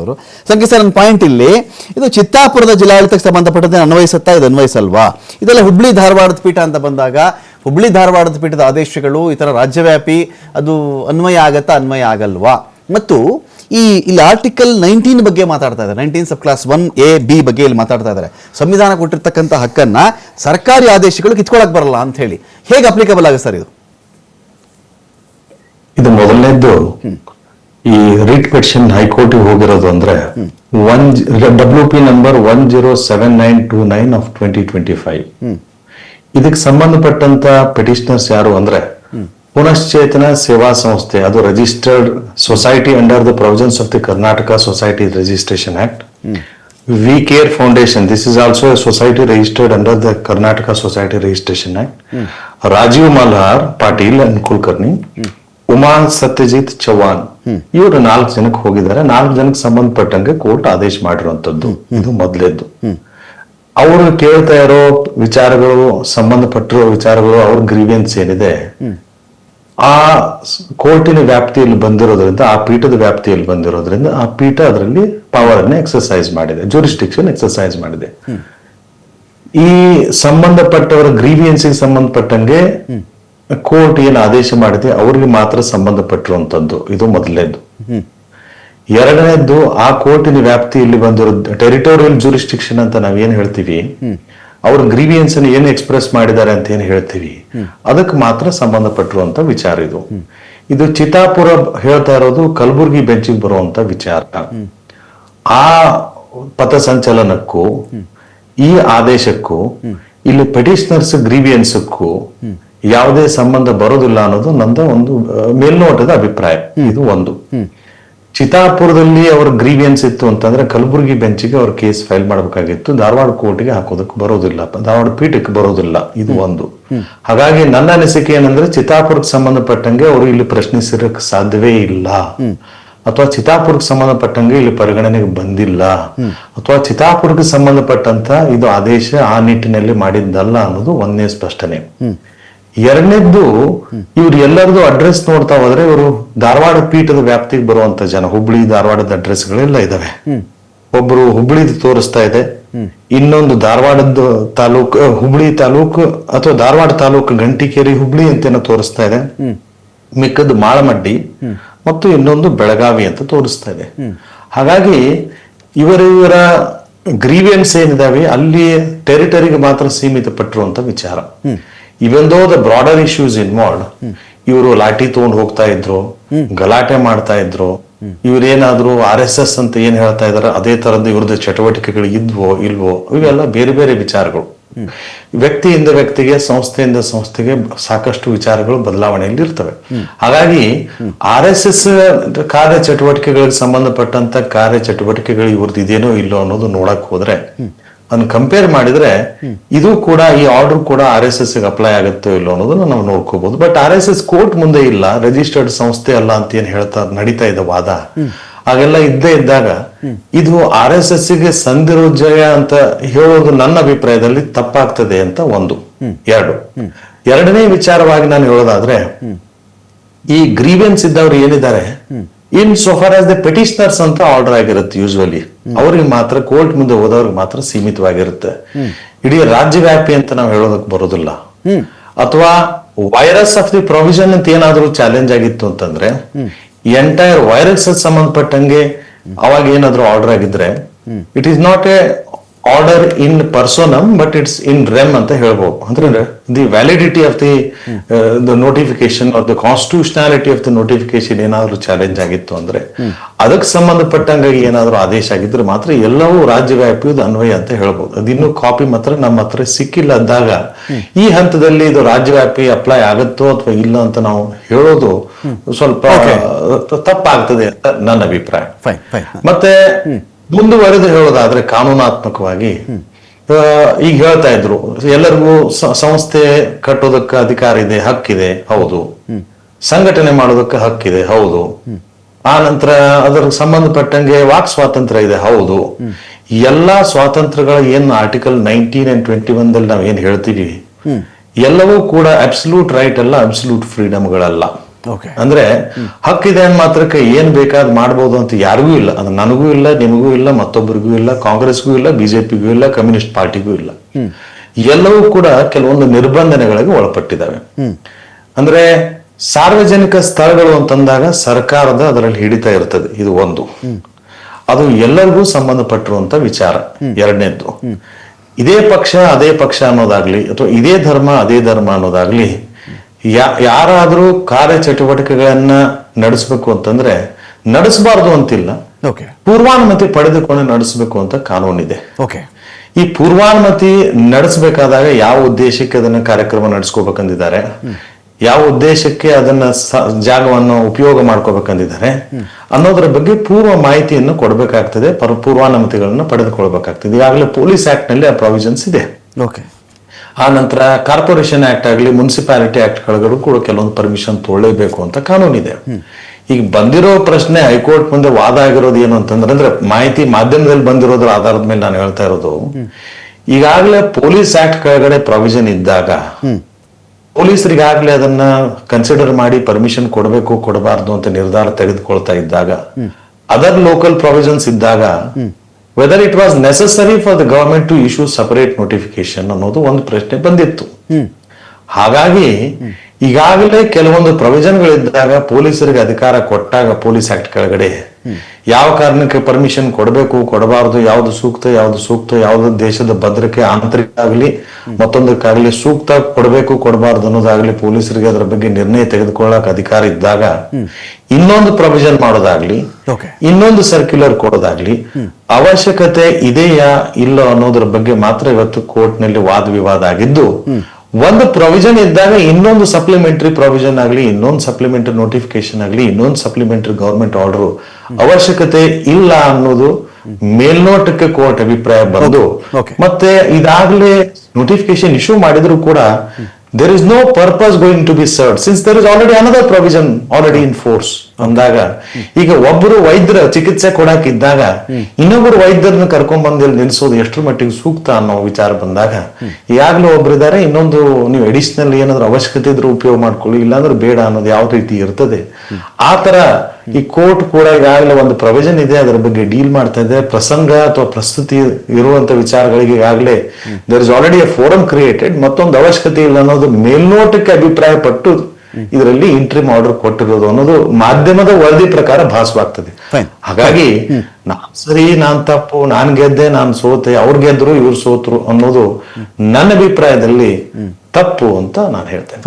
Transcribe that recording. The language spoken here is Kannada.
ಅವರು. ಸಂಖ್ಯೆ ಸರ್ ನನ್ನ ಪಾಯಿಂಟ್ ಇಲ್ಲಿ. ಇದು ಚಿತ್ತಾಪುರದ ಜಿಲ್ಲಾಡಳಿತಕ್ಕೆ ಸಂಬಂಧಪಟ್ಟಂತೆ ಅನ್ವಯಿಸುತ್ತಾ ಇದು ಅನ್ವಯಿಸಲ್ವಾ? ಇದೆಲ್ಲ ಹುಬ್ಳಿ ಧಾರವಾಡದ ಪೀಠ ಅಂತ ಬಂದಾಗ ಹುಬ್ಳಿ ಧಾರವಾಡದ ಪೀಠದ ಆದೇಶಗಳು ಈ ಥರ ರಾಜ್ಯವ್ಯಾಪಿ ಅದು ಅನ್ವಯ ಆಗತ್ತಾ ಅನ್ವಯ ಆಗಲ್ವಾ? ಮತ್ತು ಈ ಇಲ್ಲಿ ಆರ್ಟಿಕಲ್ ನೈನ್ಟೀನ್ ಬಗ್ಗೆ ಮಾತಾಡ್ತಾ ಇದ್ದಾರೆ. Nineteen sub clause one A B ಬಗ್ಗೆ ಇಲ್ಲಿ ಮಾತಾಡ್ತಾ ಇದ್ದಾರೆ. ಸಂವಿಧಾನ ಕೊಟ್ಟಿರ್ತಕ್ಕಂಥ ಹಕ್ಕನ್ನ ಸರ್ಕಾರಿ ಆದೇಶಗಳು ಕಿತ್ಕೊಳಕ್ ಬರಲ್ಲ ಅಂತ ಹೇಳಿ. ಹೇಗೆ ಅಪ್ಲಿಕಬಲ್ ಆಗುತ್ತೆ ಸರ್ ಇದು? ಇದು ಮೊದಲನೇದ್ದು. ಈ ರಿಟ್ ಪಿಟಿಷನ್ ಹೈಕೋರ್ಟಿಗೆ ಹೋಗಿರೋದು ಅಂದ್ರೆ one W P number one zero seven nine two nine of twenty twenty five ಇದಕ್ಕೆ ಸಂಬಂಧಪಟ್ಟಂತ ಪಿಟಿಷನರ್ಸ್ ಯಾರು ಅಂದ್ರೆ ಪುನಶ್ಚೇತನ ಸೇವಾ ಸಂಸ್ಥೆ, ಅದು registered society under the provisions of the Karnataka society registration act we care foundation this is also society registered under the Karnataka society registration act Rajeev Malhar Patil and Kulkarni Uma Satyajit Chauhan ಇವರು ನಾಲ್ಕು ಜನಕ್ಕೆ ಹೋಗಿದ್ದಾರೆ. ನಾಲ್ಕು ಜನಕ್ಕೆ ಸಂಬಂಧಪಟ್ಟಂಗೆ ಕೋರ್ಟ್ ಆದೇಶ ಮಾಡಿರುವಂತದ್ದು ಇದು ಮೊದಲೇದ್ದು. ಅವರು ಕೇಳ್ತಾ ಇರೋ ವಿಚಾರಗಳು ಸಂಬಂಧಪಟ್ಟಿರೋ ವಿಚಾರಗಳು ಅವ್ರ ಗ್ರೀವಿಯನ್ಸ್ ಏನಿದೆ ಆ ಕೋರ್ಟಿನ ವ್ಯಾಪ್ತಿಯಲ್ಲಿ ಬಂದಿರೋದ್ರಿಂದ ಆ ಪೀಠದ ವ್ಯಾಪ್ತಿಯಲ್ಲಿ ಬಂದಿರೋದ್ರಿಂದ ಆ ಪೀಠ ಅದರಲ್ಲಿ ಪವರ್ ಅನ್ನ ಎಕ್ಸರ್ಸೈಸ್ ಮಾಡಿದೆ ಜೂರಿಸ್ಟಿಕ್ಷನ್ ಎಕ್ಸರ್ಸೈಸ್ ಮಾಡಿದೆ. ಈ ಸಂಬಂಧಪಟ್ಟವರ ಗ್ರೀವಿಯನ್ಸಿಗೆ ಸಂಬಂಧಪಟ್ಟಂಗೆ ಕೋರ್ಟ್ ಏನು ಆದೇಶ ಮಾಡಿದೆ ಅವ್ರಿಗೆ ಮಾತ್ರ ಸಂಬಂಧಪಟ್ಟಿರುವಂಥದ್ದು. ಇದು ಮೊದಲನೇದು ಎರಡನೇದ್ದು ಆ ಕೋರ್ಟಿನ ವ್ಯಾಪ್ತಿಯಲ್ಲಿ ಬಂದಿರೋ ಟೆರಿಟೋರಿಯಲ್ ಜೂರಿಸ್ಟಿಕ್ಷನ್ ಅಂತ ನಾವೇನು ಹೇಳ್ತೀವಿ ಅವ್ರ ಗ್ರೀವಿಯನ್ಸ್ ಅನ್ನು ಏನು ಎಕ್ಸ್ಪ್ರೆಸ್ ಮಾಡಿದ್ದಾರೆ ಅಂತ ಏನು ಹೇಳ್ತೀವಿ ಅದಕ್ಕೆ ಮಾತ್ರ ಸಂಬಂಧಪಟ್ಟಿರುವಂತ ವಿಚಾರ ಇದು. ಇದು ಚಿತಾಪುರ ಹೇಳ್ತಾ ಇರೋದು ಕಲಬುರ್ಗಿ ಬೆಂಚಿಗೆ ಬರುವಂತ ವಿಚಾರ. ಆ ಪಥಸಂಚಲನಕ್ಕೂ ಈ ಆದೇಶಕ್ಕೂ ಇಲ್ಲಿ ಪೆಟಿಷನರ್ಸ್ ಗ್ರೀವಿಯನ್ಸ್ಕ್ಕೂ ಯಾವುದೇ ಸಂಬಂಧ ಬರೋದಿಲ್ಲ ಅನ್ನೋದು ನಂದ ಒಂದು ಮೇಲ್ನೋಟದ ಅಭಿಪ್ರಾಯ. ಇದು ಒಂದು. ಚಿತಾಪುರದಲ್ಲಿ ಅವ್ರ ಗ್ರೀವಿಯನ್ಸ್ ಇತ್ತು ಅಂತಂದ್ರೆ ಕಲಬುರಗಿ ಬೆಂಚಿಗೆ ಅವ್ರ ಕೇಸ್ ಫೈಲ್ ಮಾಡಬೇಕಾಗಿತ್ತು. ಧಾರವಾಡ ಕೋರ್ಟ್ಗೆ ಹಾಕೋದಕ್ಕೆ ಬರೋದಿಲ್ಲ. ಧಾರವಾಡ ಪೀಠಕ್ಕೆ ಬರೋದಿಲ್ಲ. ಇದು ಒಂದು. ಹಾಗಾಗಿ ನನ್ನ ಅನಿಸಿಕೆ ಏನಂದ್ರೆ ಚಿತಾಪುರಕ್ಕೆ ಸಂಬಂಧಪಟ್ಟಂಗೆ ಅವರು ಇಲ್ಲಿ ಪ್ರಶ್ನಿಸಿರಕ್ ಸಾಧ್ಯವೇ ಇಲ್ಲ. ಅಥವಾ ಚಿತಾಪುರಕ್ಕೆ ಸಂಬಂಧಪಟ್ಟಂಗೆ ಇಲ್ಲಿ ಪರಿಗಣನೆಗೆ ಬಂದಿಲ್ಲ. ಅಥವಾ ಚಿತಾಪುರಕ್ಕೆ ಸಂಬಂಧಪಟ್ಟಂತ ಇದು ಆದೇಶ ಆ ನಿಟ್ಟಿನಲ್ಲಿ ಮಾಡಿದ್ದಲ್ಲ ಅನ್ನೋದು ಒಂದನೇ ಸ್ಪಷ್ಟನೆ. ಎರಡನೇದ್ದು ಇವ್ರು ಎಲ್ಲರದು ಅಡ್ರೆಸ್ ನೋಡ್ತಾ ಹೋದ್ರೆ ಇವರು ಧಾರವಾಡ ಪೀಠದ ವ್ಯಾಪ್ತಿಗೆ ಬರುವಂತ ಜನ. ಹುಬ್ಳಿ ಧಾರವಾಡದ ಅಡ್ರೆಸ್ಗಳೆಲ್ಲ ಇದಾವೆ. ಒಬ್ರು ಹುಬ್ಳಿದು ತೋರಿಸ್ತಾ ಇದೆ. ಇನ್ನೊಂದು ಧಾರವಾಡದ ತಾಲೂಕು ಹುಬ್ಳಿ ತಾಲೂಕು ಅಥವಾ ಧಾರವಾಡ ತಾಲೂಕು ಗಂಟಿಕೇರಿ ಹುಬ್ಳಿ ಅಂತೇನೋ ತೋರಿಸ್ತಾ ಇದೆ. ಮಿಕ್ಕದ್ದು ಮಾಳಮಡ್ಡಿ. ಮತ್ತು ಇನ್ನೊಂದು ಬೆಳಗಾವಿ ಅಂತ ತೋರಿಸ್ತಾ ಇದೆ. ಹಾಗಾಗಿ ಇವರ ಇವರ ಗ್ರೀವಿಯನ್ಸ್ ಏನಿದಾವೆ ಅಲ್ಲಿ ಟೆರಿಟರಿಗೆ ಮಾತ್ರ ಸೀಮಿತ ಪಟ್ಟಿರುವಂತ ವಿಚಾರ ಇವನ್ though the broader issues involve ಇವರು ಲಾಠಿ ತಗೊಂಡು ಹೋಗ್ತಾ ಇದ್ರು ಗಲಾಟೆ ಮಾಡ್ತಾ ಇದ್ರು ಇವ್ರೇನಾದ್ರು ಆರ್ ಎಸ್ ಎಸ್ ಅಂತ ಏನ್ ಹೇಳ್ತಾ ಇದಾರೆ ಅದೇ ತರದ ಇವ್ರದ ಚಟುವಟಿಕೆಗಳು ಇದ್ವೋ ಇಲ್ವೋ ಇವೆಲ್ಲ ಬೇರೆ ಬೇರೆ ವಿಚಾರಗಳು. ವ್ಯಕ್ತಿಯಿಂದ ವ್ಯಕ್ತಿಗೆ ಸಂಸ್ಥೆಯಿಂದ ಸಂಸ್ಥೆಗೆ ಸಾಕಷ್ಟು ವಿಚಾರಗಳು ಬದಲಾವಣೆಯಲ್ಲಿ ಇರ್ತವೆ. ಹಾಗಾಗಿ ಆರ್ ಎಸ್ ಎಸ್ ಕಾರ್ಯ ಚಟುವಟಿಕೆಗಳಿಗೆ ಸಂಬಂಧಪಟ್ಟಂತ ಕಾರ್ಯ ಚಟುವಟಿಕೆಗಳು ಇವ್ರದ್ದು ಇದೇನೋ ಇಲ್ಲೋ ಅನ್ನೋದು ನೋಡಕ್ ಹೋದ್ರೆ ಅದನ್ನ ಕಂಪೇರ್ ಮಾಡಿದ್ರೆ ಇದು ಕೂಡ ಈ ಆರ್ಡರ್ ಕೂಡ ಆರ್ ಎಸ್ ಎಸ್ ಅಪ್ಲೈ ಆಗುತ್ತೋ ಇಲ್ಲೋ ಅನ್ನೋದನ್ನ ನಾವು ನೋಡ್ಕೋಬಹುದು but R S S court ಮುಂದೆ ಇಲ್ಲ. ರಿಜಿಸ್ಟರ್ಡ್ ಸಂಸ್ಥೆ ಅಲ್ಲ ಅಂತ ಏನ್ ಹೇಳ್ತಾ ನಡೀತಾ ಇದೆ ವಾದ. ಹಾಗೆಲ್ಲ ಇದ್ದೇ ಇದ್ದಾಗ ಇದು ಆರ್ ಎಸ್ ಎಸ್ಗೆ ಸಂದಿರೋ ಜಯ ಅಂತ ಹೇಳೋದು ನನ್ನ ಅಭಿಪ್ರಾಯದಲ್ಲಿ ತಪ್ಪಾಗ್ತದೆ ಅಂತ ಒಂದು. ಎರಡು. ಎರಡನೇ ವಿಚಾರವಾಗಿ ನಾನು ಹೇಳೋದಾದ್ರೆ ಈ ಗ್ರೀವೆನ್ಸ್ ಇದ್ದವ್ರು ಏನಿದ್ದಾರೆ? In so far as the petitioners ಅಂತ ಆರ್ಡರ್ ಆಗಿರುತ್ತೆ ಯೂಶುವಲಿ ಅವ್ರಿಗೆ ಮಾತ್ರ ಕೋರ್ಟ್ ಮುಂದೆ ಹೋದವ್ರಿಗೆ ಮಾತ್ರ ಸೀಮಿತವಾಗಿರುತ್ತೆ. ಇಡೀ ರಾಜ್ಯವ್ಯಾಪಿ ಅಂತ ನಾವು ಹೇಳೋದಕ್ಕೆ ಬರೋದಿಲ್ಲ. ಅಥವಾ ವೈರಸ್ ಆಫ್ ದಿ ಪ್ರೊವಿಷನ್ ಅಂತ ಏನಾದ್ರೂ ಚಾಲೆಂಜ್ ಆಗಿತ್ತು ಅಂತಂದ್ರೆ ಎಂಟೈರ್ ವೈರಸ್ ಸಂಬಂಧಪಟ್ಟಂಗೆ ಅವಾಗ ಏನಾದ್ರೂ ಆರ್ಡರ್ ಆಗಿದ್ರೆ it is not a order in personam but it's in rem ಅಂತ ಹೇಳ್ಬೋದು. ಅಂದ್ರೆ the validity of the the notification or the constitutionality of the notification ಏನಾದರೂ ಚಾಲೆಂಜ್ ಆಗಿತ್ತು ಅಂದ್ರೆ ಅದಕ್ಕೆ ಸಂಬಂಧಪಟ್ಟಂಗಾಗಿ ಏನಾದರೂ ಆದೇಶ ಆಗಿದ್ರೆ ಮಾತ್ರ ಎಲ್ಲವೂ ರಾಜ್ಯವ್ಯಾಪಿ ಅನ್ವಯ ಅಂತ ಹೇಳ್ಬೋದು. ಅದಿನ್ನೂ ಕಾಪಿ ಮಾತ್ರ ನಮ್ಮ ಹತ್ರ ಸಿಕ್ಕಿಲ್ಲ ಅಂದಾಗ ಈ ಹಂತದಲ್ಲಿ ಇದು ರಾಜ್ಯವ್ಯಾಪಿ ಅಪ್ಲೈ ಆಗುತ್ತೋ ಅಥವಾ ಇಲ್ಲ ಅಂತ ನಾವು ಹೇಳೋದು ಸ್ವಲ್ಪ ತಪ್ಪಾಗ್ತದೆ ಅಂತ ನನ್ನ ಅಭಿಪ್ರಾಯ. ಮತ್ತೆ ಮುಂದುವರೆದು ಹೇಳೋದಾದ್ರೆ ಕಾನೂನಾತ್ಮಕವಾಗಿ ಈಗ ಹೇಳ್ತಾ ಇದ್ರು ಎಲ್ಲರಿಗೂ ಸಂಸ್ಥೆ ಕಟ್ಟೋದಕ್ಕೆ ಅಧಿಕಾರ ಇದೆ ಹಕ್ಕಿದೆ ಹೌದು. ಸಂಘಟನೆ ಮಾಡೋದಕ್ಕೆ ಹಕ್ಕಿದೆ ಹೌದು. ಆ ನಂತರ ಅದರ ಸಂಬಂಧಪಟ್ಟಂಗೆ ವಾಕ್ ಸ್ವಾತಂತ್ರ್ಯ ಇದೆ ಹೌದು. ಎಲ್ಲಾ ಸ್ವಾತಂತ್ರ್ಯಗಳ ಏನು article nineteen and twenty one ದಲ್ಲಿ ನಾವ್ ಏನ್ ಹೇಳ್ತೀವಿ ಎಲ್ಲವೂ ಕೂಡ ಅಬ್ಸಲ್ಯೂಟ್ ರೈಟ್ ಅಲ್ಲ ಅಬ್ಸಲ್ಯೂಟ್ ಫ್ರೀಡಮ್ಗಳಲ್ಲ. ಅಂದ್ರೆ ಹಕ್ಕಿದೆ ಅಂದ್ ಮಾತ್ರಕ್ಕೆ ಏನ್ ಬೇಕಾದ್ ಮಾಡ್ಬೋದು ಅಂತ ಯಾರಿಗೂ ಇಲ್ಲ. ಅದು ನನಗೂ ಇಲ್ಲ ನಿಮಗೂ ಇಲ್ಲ ಮತ್ತೊಬ್ಬರಿಗೂ ಇಲ್ಲ ಕಾಂಗ್ರೆಸ್ಗೂ ಇಲ್ಲ ಬಿಜೆಪಿಗೂ ಇಲ್ಲ ಕಮ್ಯುನಿಸ್ಟ್ ಪಾರ್ಟಿಗೂ ಇಲ್ಲ. ಎಲ್ಲವೂ ಕೂಡ ಕೆಲವೊಂದು ನಿರ್ಬಂಧನೆಗಳಿಗೆ ಒಳಪಟ್ಟಿದ್ದಾವೆ. ಅಂದ್ರೆ ಸಾರ್ವಜನಿಕ ಸ್ಥಳಗಳು ಅಂತಂದಾಗ ಸರ್ಕಾರದ ಅದರಲ್ಲಿ ಹಿಡಿತಾ ಇರ್ತದೆ. ಇದು ಒಂದು. ಅದು ಎಲ್ಲರಿಗೂ ಸಂಬಂಧಪಟ್ಟಿರುವಂತ ವಿಚಾರ. ಎರಡನೇದ್ದು. ಇದೇ ಪಕ್ಷ ಅದೇ ಪಕ್ಷ ಅನ್ನೋದಾಗ್ಲಿ ಅಥವಾ ಇದೇ ಧರ್ಮ ಅದೇ ಧರ್ಮ ಅನ್ನೋದಾಗ್ಲಿ ಯಾ ಯಾರಾದರೂ ಕಾರ್ಯಚಟುವಟಿಕೆಗಳನ್ನ ನಡೆಸಬೇಕು ಅಂತಂದ್ರೆ ನಡೆಸಬಾರ್ದು ಅಂತಿಲ್ಲ. ಓಕೆ. ಪೂರ್ವಾನುಮತಿ ಪಡೆದುಕೊಂಡು ನಡೆಸಬೇಕು ಅಂತ ಕಾನೂನಿದೆ. ಓಕೆ. ಈ ಪೂರ್ವಾನುಮತಿ ನಡೆಸಬೇಕಾದಾಗ ಯಾವ ಉದ್ದೇಶಕ್ಕೆ ಅದನ್ನ ಕಾರ್ಯಕ್ರಮ ನಡೆಸ್ಕೋಬೇಕಂದಿದ್ದಾರೆ? ಯಾವ ಉದ್ದೇಶಕ್ಕೆ ಅದನ್ನ ಜಾಗವನ್ನು ಉಪಯೋಗ ಮಾಡ್ಕೋಬೇಕಂದಿದ್ದಾರೆ? ಅನ್ನೋದ್ರ ಬಗ್ಗೆ ಪೂರ್ವ ಮಾಹಿತಿಯನ್ನು ಕೊಡಬೇಕಾಗ್ತದೆ. ಪರ ಪೂರ್ವಾನುಮತಿಗಳನ್ನ ಪಡೆದುಕೊಳ್ಬೇಕಾಗ್ತದೆ. ಈಗಾಗಲೇ ಪೊಲೀಸ್ ಆಕ್ಟ್ನಲ್ಲಿ ಆ ಪ್ರಾವಿಷನ್ಸ್ ಇದೆ. ಓಕೆ. ಆ ನಂತರ ಕಾರ್ಪೊರೇಷನ್ ಆಕ್ಟ್ ಆಗಲಿ ಮುನ್ಸಿಪಾಲಿಟಿ ಆಕ್ಟ್ಗಳು ಕೂಡ ಕೆಲವೊಂದು ಪರ್ಮಿಷನ್ ತೊಗೊಳ್ಳೇಬೇಕು ಅಂತ ಕಾನೂನಿದೆ ಈಗ ಬಂದಿರೋ ಪ್ರಶ್ನೆ ಹೈಕೋರ್ಟ್ ಮುಂದೆ ವಾದ ಆಗಿರೋದು ಏನು ಅಂತಂದ್ರೆ ಅಂದ್ರೆ ಮಾಹಿತಿ ಮಾಧ್ಯಮದಲ್ಲಿ ಬಂದಿರೋದ್ರ ಆಧಾರದ ಮೇಲೆ ನಾನು ಹೇಳ್ತಾ ಇರೋದು. ಈಗಾಗಲೇ ಪೊಲೀಸ್ ಆಕ್ಟ್ ಕೆಳಗಡೆ ಪ್ರಾವಿಷನ್ ಇದ್ದಾಗ ಪೊಲೀಸರಿಗಾಗಲೇ ಅದನ್ನ ಕನ್ಸಿಡರ್ ಮಾಡಿ ಪರ್ಮಿಷನ್ ಕೊಡಬೇಕು ಕೊಡಬಾರ್ದು ಅಂತ ನಿರ್ಧಾರ ತೆಗೆದುಕೊಳ್ತಾ ಇದ್ದಾಗ ಅದರ್ ಲೋಕಲ್ ಪ್ರಾವಿಷನ್ಸ್ ಇದ್ದಾಗ whether it was necessary for the government to issue separate notification ಅನ್ನೋದು ಒಂದು ಪ್ರಶ್ನೆ ಬಂದಿತ್ತು. ಹಾಗಾಗಿ ಈಗಾಗಲೇ ಕೆಲವೊಂದು ಪ್ರೊವಿಷನ್ಗಳಿದ್ದಾಗ ಪೊಲೀಸರಿಗೆ ಅಧಿಕಾರ ಕೊಟ್ಟಾಗ ಪೊಲೀಸ್ ಆಕ್ಟ್ ಕೆಳಗಡೆ ಯಾವ ಕಾರಣಕ್ಕೆ ಪರ್ಮಿಷನ್ ಕೊಡಬೇಕು ಕೊಡಬಾರದು ಯಾವ್ದು ಸೂಕ್ತ ಯಾವ್ದು ಸೂಕ್ತ ಯಾವ್ದು ದೇಶದ ಭದ್ರತೆ ಆಂತರಿಕ ಆಗಲಿ ಮತ್ತೊಂದಕ್ಕಾಗಲಿ ಸೂಕ್ತ ಕೊಡಬೇಕು ಕೊಡಬಾರದು ಅನ್ನೋದಾಗ್ಲಿ ಪೊಲೀಸರಿಗೆ ಅದರ ಬಗ್ಗೆ ನಿರ್ಣಯ ತೆಗೆದುಕೊಳ್ಳಕ್ ಅಧಿಕಾರ ಇದ್ದಾಗ ಇನ್ನೊಂದು ಪ್ರೊವಿಷನ್ ಮಾಡೋದಾಗ್ಲಿ. ಇನ್ನೊಂದು ಸರ್ಕ್ಯುಲರ್ ಕೊಡೋದಾಗ್ಲಿ ಅವಶ್ಯಕತೆ ಇದೆಯಾ ಇಲ್ಲ ಅನ್ನೋದ್ರ ಬಗ್ಗೆ ಮಾತ್ರ ಇವತ್ತು ಕೋರ್ಟ್ನಲ್ಲಿ ವಾದ ವಿವಾದ ಆಗಿದ್ದು ಒಂದು ಪ್ರೊವಿಷನ್ ಇದ್ದಾಗ ಇನ್ನೊಂದು ಸಪ್ಲಿಮೆಂಟರಿ ಪ್ರೊವಿಷನ್ ಆಗಲಿ ಇನ್ನೊಂದು ಸಪ್ಲಿಮೆಂಟರಿ ನೋಟಿಫಿಕೇಶನ್ ಆಗಲಿ ಇನ್ನೊಂದು ಸಪ್ಲಿಮೆಂಟರಿ ಗವರ್ಮೆಂಟ್ ಆರ್ಡರ್ ಅವಶ್ಯಕತೆ ಇಲ್ಲ ಅನ್ನೋದು ಮೇಲ್ನೋಟಕ್ಕೆ ಕೋರ್ಟ್ ಅಭಿಪ್ರಾಯ ಬಂದು. ಮತ್ತೆ ಇದಾಗಲೇ ನೋಟಿಫಿಕೇಶನ್ ಇಶ್ಯೂ ಮಾಡಿದ್ರು ಕೂಡ there is no purpose going to be served since there is already another provision already in force ಅಂದಾಗ, ಈಗ ಒಬ್ಬರು ವೈದ್ಯರ ಚಿಕಿತ್ಸೆ ಕೊಡಕ್ ಇದ್ದಾಗ ಇನ್ನೊಬ್ಬರು ವೈದ್ಯರನ್ನ ಕರ್ಕೊಂಡ್ ಬಂದಿಲ್ ನಿಲ್ಸೋದು ಎಷ್ಟರ ಮಟ್ಟಿಗೆ ಸೂಕ್ತ ಅನ್ನೋ ವಿಚಾರ ಬಂದಾಗ, ಈಗಾಗಲೇ ಒಬ್ಬರಿದ್ದಾರೆ ಇನ್ನೊಂದು ನೀವು ಅಡಿಷನಲ್ ಏನಾದ್ರು ಅವಶ್ಯಕತೆ ಇದ್ರೆ ಉಪಯೋಗ ಮಾಡ್ಕೊಳ್ಳಿ, ಇಲ್ಲಾಂದ್ರೆ ಬೇಡ ಅನ್ನೋದು ಯಾವ ರೀತಿ ಇರ್ತದೆ. ಆ ತರ ಈ ಕೋರ್ಟ್ ಕೂಡ ಈಗಾಗಲೇ ಒಂದು ಪ್ರೊವಿಷನ್ ಇದೆ, ಅದರ ಬಗ್ಗೆ ಡೀಲ್ ಮಾಡ್ತಾ ಇದೆ. ಪ್ರಸಂಗ ಅಥವಾ ಪ್ರಸ್ತುತಿ ಇರುವಂತ ವಿಚಾರಗಳಿಗೆ ಈಗಾಗಲೇ there is already a forum created ಮತ್ತೊಂದು ಅವಶ್ಯಕತೆ ಇಲ್ಲ ಅನ್ನೋದು ಮೇಲ್ನೋಟಕ್ಕೆ ಅಭಿಪ್ರಾಯ ಪಟ್ಟು ಇದರಲ್ಲಿ ಇಂಟ್ರಿಮ್ ಆರ್ಡರ್ ಕೊಟ್ಟಿರೋದು ಅನ್ನೋದು ಮಾಧ್ಯಮದ ವರದಿ ಪ್ರಕಾರ ಭಾಸವಾಗ್ತದೆ. ಹಾಗಾಗಿ ನಾನ್ ಸರಿ ನಾನ್ ತಪ್ಪು ನಾನ್ ಗೆದ್ದೆ ನಾನ್ ಸೋತೆ ಅವ್ರು ಗೆದ್ರು ಇವ್ರು ಸೋತ್ರು ಅನ್ನೋದು ನನ್ನ ಅಭಿಪ್ರಾಯದಲ್ಲಿ ತಪ್ಪು ಅಂತ ನಾನು ಹೇಳ್ತೇನೆ.